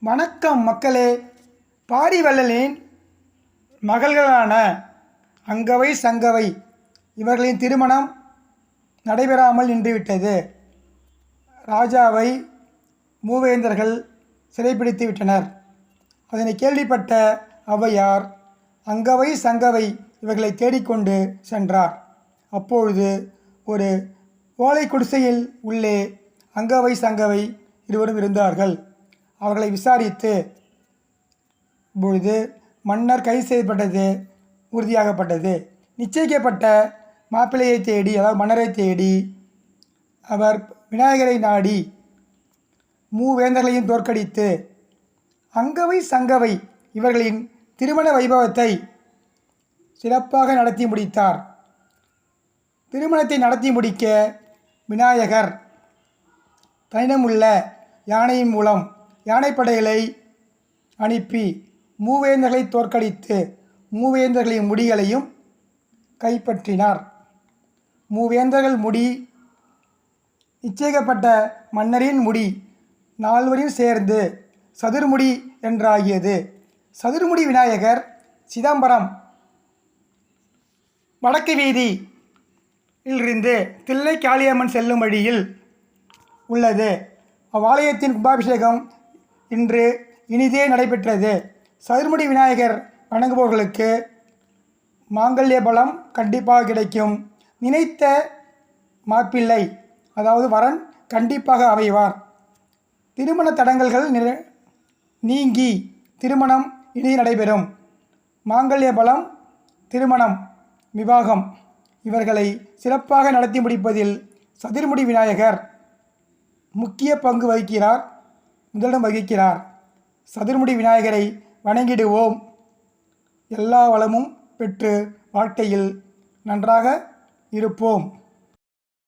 வணக்கம் மக்களே. பாரிவள்ளலின் மகள்களான அங்கவை சங்கவை இவர்களின் திருமணம் நடைபெறாமல் நின்றுவிட்டது. ராஜாவை மூவேந்தர்கள் சிறைப்பிடித்து விட்டனர். அதனை கேள்விப்பட்ட ஔவையார் அங்கவை சங்கவை இவர்களை தேடிக்கொண்டு சென்றார். அப்பொழுது ஒரு ஓலை குடிசையில் உள்ளே அங்கவை சங்கவை இருவரும் இருந்தார்கள். அவர்களை விசாரித்து பொழுது மன்னர் கைது செய்யப்பட்டது உறுதியாகப்பட்டது. நிச்சயிக்கப்பட்ட மாப்பிள்ளையை தேடி அதாவது மன்னரை தேடி அவர் விநாயகரை நாடி மூவேந்தர்களையும் தோற்கடித்து அங்கவை சங்கவை இவர்களின் திருமண வைபவத்தை சிறப்பாக நடத்தி முடித்தார். திருமணத்தை நடத்தி முடிக்க விநாயகர் தன்னிடமுள்ள யானையின் மூலம் யானைப்படைகளை அனுப்பி மூவேந்தர்களை தோற்கடித்து மூவேந்தர்களின் முடிகளையும் கைப்பற்றினார். மூவேந்தர்கள் முடி நிச்சயிக்கப்பட்ட மன்னரின் முடி நால்வரையும் சேர்ந்து சதுர்முடி என்றாகியது. சதுர்முடி விநாயகர் சிதம்பரம் வடக்கு வீதி இலிருந்து தில்லை காளியம்மன் செல்லும் வழியில் உள்ளது. அவ்வாலயத்தின் கும்பாபிஷேகம் இன்று இனிதே நடைபெற்றது. சதுர்முடி விநாயகர் வணங்குபவர்களுக்கு மாங்கல்ய பலம் கண்டிப்பாக கிடைக்கும். நினைத்த மாப்பிள்ளை அதாவது வரன் கண்டிப்பாக அமைவார். திருமண தடங்கல்கள் நிறை நீங்கி திருமணம் இனி நடைபெறும். மாங்கல்ய பலம் திருமணம் விவாகம் இவர்களை சிறப்பாக நடத்தி முடிப்பதில் சதுர்முடி விநாயகர் முக்கிய பங்கு வகிக்கிறார். முதலிடம் வகிக்கிறார். சதுர்முடி விநாயகரை வணங்கிடுவோம். எல்லா வளமும் பெற்று வாழ்க்கையில் நன்றாக இருப்போம்.